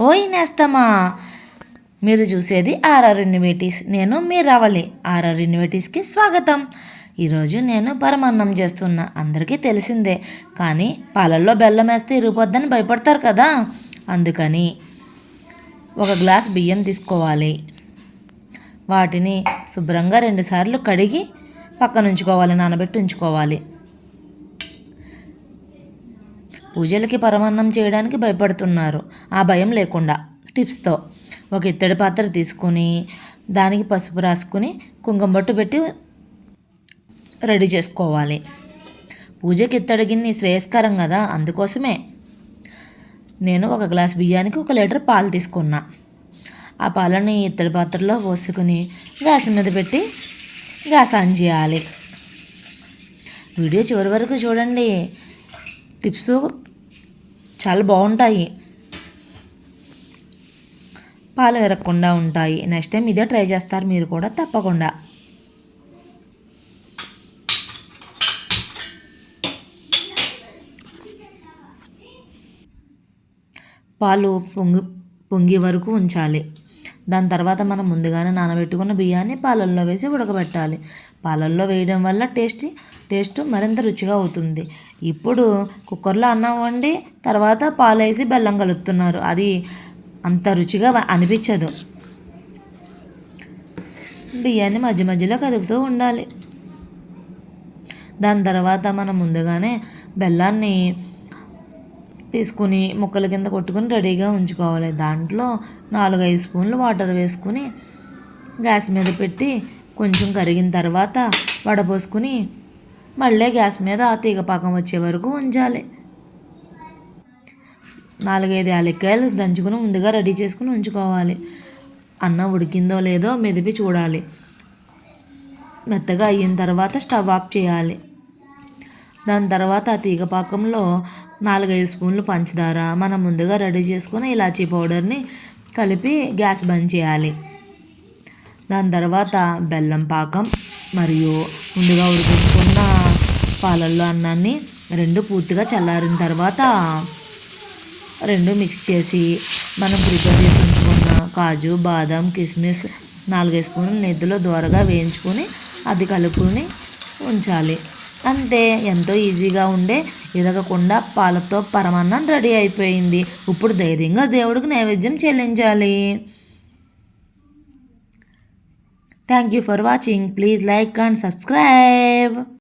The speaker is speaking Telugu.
ఓయ్ నేస్తమా. మీరు చూసేది ఆర్ఆర్ ఇన్విటీస్ నేను మీ రవళి ఆర్ఆర్ ఇన్విటీస్కి స్వాగతం. ఈరోజు నేను పరమాన్నం చేస్తున్నా. అందరికీ తెలిసిందే. కానీ పాలల్లో బెల్లం వేస్తే ఇరిగిపోద్దని భయపడతారు కదా. అందుకని ఒక గ్లాస్ బియ్యం తీసుకోవాలి. వాటిని శుభ్రంగా రెండుసార్లు కడిగి పక్కన ఉంచుకోవాలి నానబెట్టి ఉంచుకోవాలి. పూజలకి పరమాన్నం చేయడానికి భయపడుతున్నారు. ఆ భయం లేకుండా టిప్స్తో ఒక ఇత్తడి పాత్ర తీసుకొని దానికి పసుపు రాసుకుని కుంకుమ బొట్టు పెట్టి రెడీ చేసుకోవాలి. పూజకి ఇత్తడి గిన్నె శ్రేయస్కరం కదా అందుకోసమే నేను ఒక గ్లాస్ బియ్యానికి ఒక లీటర్ పాలు తీసుకున్నా. ఆ పాలని ఇత్తడి పాత్రలో పోసుకుని గ్యాస్ మీద పెట్టి గ్యాస్ ఆన్ చేయాలి. వీడియో చివరి వరకు చూడండి. టిప్స్ చాలా బాగుంటాయి. పాలు విరగకుండా ఉంటాయి. నెక్స్ట్ టైం ఇదే ట్రై చేస్తారు మీరు కూడా తప్పకుండా. పాలు పొంగి పొంగి వరకు ఉంచాలి. దాని తర్వాత మనం ముందుగానే నానబెట్టుకున్న బియ్యాన్ని పాలల్లో వేసి ఉడకబెట్టాలి. పాలల్లో వేయడం వల్ల టేస్ట్ టేస్ట్ మరింత రుచిగా అవుతుంది. ఇప్పుడు కుక్కర్లో అన్నం వండి తర్వాత పాలు వేసి బెల్లం కలుపుతున్నారు. అది అంత రుచిగా అనిపించదు. బియ్యాన్ని మధ్య మధ్యలో కదుపుతూ ఉండాలి. దాని తర్వాత మనం ముందుగానే బెల్లాన్ని తీసుకుని ముక్కల కింద కొట్టుకుని రెడీగా ఉంచుకోవాలి. దాంట్లో నాలుగైదు స్పూన్లు వాటర్ వేసుకుని గ్యాస్ మీద పెట్టి కొంచెం కరిగిన తర్వాత వడపోసుకుని మళ్ళీ గ్యాస్ మీద ఆ తీగ పాకం వచ్చే వరకు ఉంచాలి. నాలుగైదు యాలక్కాయలు దంచుకుని ముందుగా రెడీ చేసుకుని ఉంచుకోవాలి. అన్నం ఉడికిందో లేదో మెదిపి చూడాలి. మెత్తగా అయిన తర్వాత స్టవ్ ఆఫ్ చేయాలి. దాని తర్వాత ఆ తీగ పాకంలో నాలుగైదు స్పూన్లు పంచదార మనం ముందుగా రెడీ చేసుకుని ఇలాచీ పౌడర్ని కలిపి గ్యాస్ బంద్ చేయాలి. దాని తర్వాత బెల్లం పాకం మరియు ముందుగా ఉడికించుకొని పాలల్లో అన్నాన్ని రెండు పూర్తిగా చల్లారిన తర్వాత రెండు మిక్స్ చేసి మనం ప్రిపేర్ చేసి ఉంచుకున్న కాజు బాదం కిస్మిస్ నాలుగైదు స్పూన్లు నెద్దులో దోరగా వేయించుకొని అది కలుపుకొని ఉంచాలి. అంతే. ఎంతో ఈజీగా ఉండే ఎదగకుండా పాలతో పరమాన్నం రెడీ అయిపోయింది. ఇప్పుడు ధైర్యంగా దేవుడికి నైవేద్యం చెల్లించాలి. Thank you for watching please like and subscribe